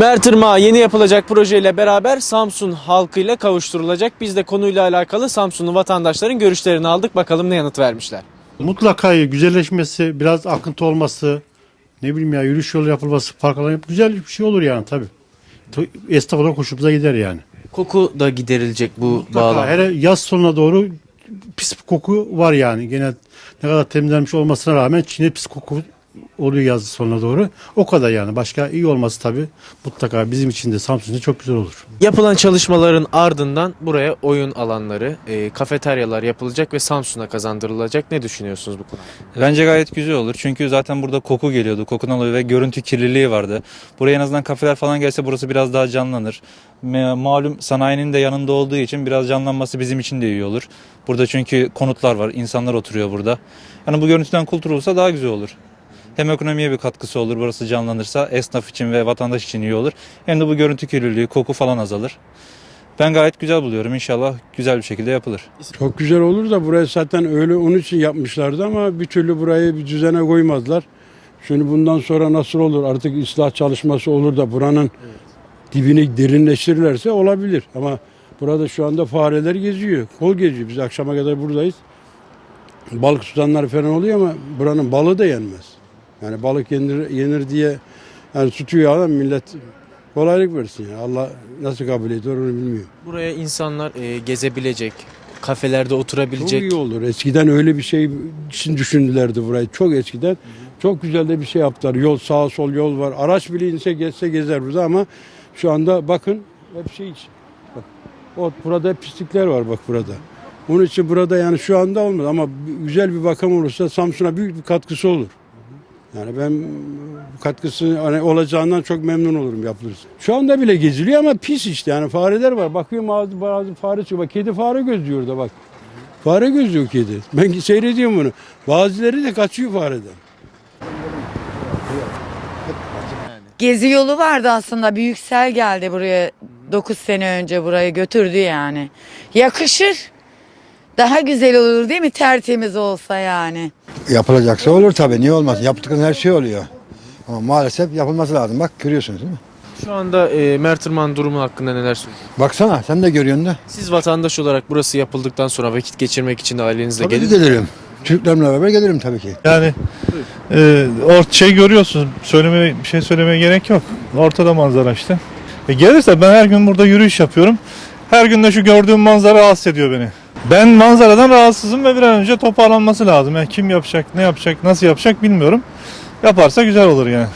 Mert Irmağı yeni yapılacak projeyle beraber Samsun halkıyla kavuşturulacak. Biz de konuyla alakalı Samsunlu vatandaşların görüşlerini aldık. Bakalım ne yanıt vermişler. Mutlaka güzelleşmesi, biraz akıntı olması, ne bileyim ya yürüyüş yolu yapılması, park alanı yap- güzel bir şey olur yani tabii. Esnaf olarak hoşumuza gider yani. Koku da giderilecek bu Mutlaka bağlam. hele yaz sonuna doğru pis bir koku var yani. Gene ne kadar temizlenmiş olmasına rağmen Çin'e pis koku oluyor yaz sonuna doğru. O kadar yani. Başka iyi olması tabii mutlaka bizim için de Samsun'da çok güzel olur. Yapılan çalışmaların ardından buraya oyun alanları, e, kafeteryalar yapılacak ve Samsun'a kazandırılacak. Ne düşünüyorsunuz bu konuda? Bence gayet güzel olur. Çünkü zaten burada koku geliyordu. Kokudan dolayı ve görüntü kirliliği vardı. Buraya en azından kafeler falan gelse burası biraz daha canlanır. Malum sanayinin de yanında olduğu için biraz canlanması bizim için de iyi olur. Burada çünkü konutlar var. insanlar oturuyor burada. Yani bu görüntüden kurtulursa daha güzel olur. Hem ekonomiye bir katkısı olur burası canlanırsa esnaf için ve vatandaş için iyi olur. Hem de bu görüntü kirliliği, koku falan azalır. Ben gayet güzel buluyorum. İnşallah güzel bir şekilde yapılır. Çok güzel olur da buraya zaten öyle onun için yapmışlardı ama bir türlü burayı bir düzene koymazlar. Şimdi bundan sonra nasıl olur artık ıslah çalışması olur da buranın dibini derinleştirirlerse olabilir. Ama burada şu anda fareler geziyor, kol geziyor. Biz akşama kadar buradayız. Balık tutanlar falan oluyor ama buranın balığı da yenmez. Yani balık yenir, yenir diye yani tutuyor adam millet kolaylık versin. Yani. Allah nasıl kabul ediyor onu bilmiyorum. Buraya insanlar e, gezebilecek, kafelerde Çok oturabilecek. iyi olur. Eskiden öyle bir şey için düşündülerdi burayı. Çok eskiden. Çok güzel de bir şey yaptılar. Yol sağ sol yol var. Araç bile inse geçse gezer burada ama şu anda bakın hep şey için. Bak, o, burada pislikler var bak burada. Onun için burada yani şu anda olmadı ama güzel bir bakım olursa Samsun'a büyük bir katkısı olur. Yani ben katkısı hani olacağından çok memnun olurum yapılırsa. Şu anda bile geziliyor ama pis işte yani fareler var. Bakıyorum bazı, bazı fare çıkıyor. Bak kedi fare gözlüyor da bak. Fare gözlüyor kedi. Ben seyrediyorum bunu. Bazıları da kaçıyor fareden. Gezi yolu vardı aslında. Büyük sel geldi buraya 9 sene önce burayı götürdü yani. Yakışır. Daha güzel olur değil mi? Tertemiz olsa yani. Yapılacaksa olur tabii. Niye olmaz? Yaptıkların her şey oluyor. Ama maalesef yapılması lazım. Bak görüyorsunuz değil mi? Şu anda e, Mert Irmak'ın durumu hakkında neler söylüyorsunuz? Baksana sen de görüyorsun da. Siz vatandaş olarak burası yapıldıktan sonra vakit geçirmek için ailenizle Tabii gelin. gelirim. Çocuklarımla beraber gelirim tabii ki. Yani e, or şey görüyorsunuz. Söylemeye bir şey söylemeye gerek yok. Ortada manzara işte. E, gelirse ben her gün burada yürüyüş yapıyorum. Her gün de şu gördüğüm manzara rahatsız ediyor beni. Ben manzaradan rahatsızım ve bir an önce toparlanması lazım. Yani kim yapacak, ne yapacak, nasıl yapacak bilmiyorum. Yaparsa güzel olur yani.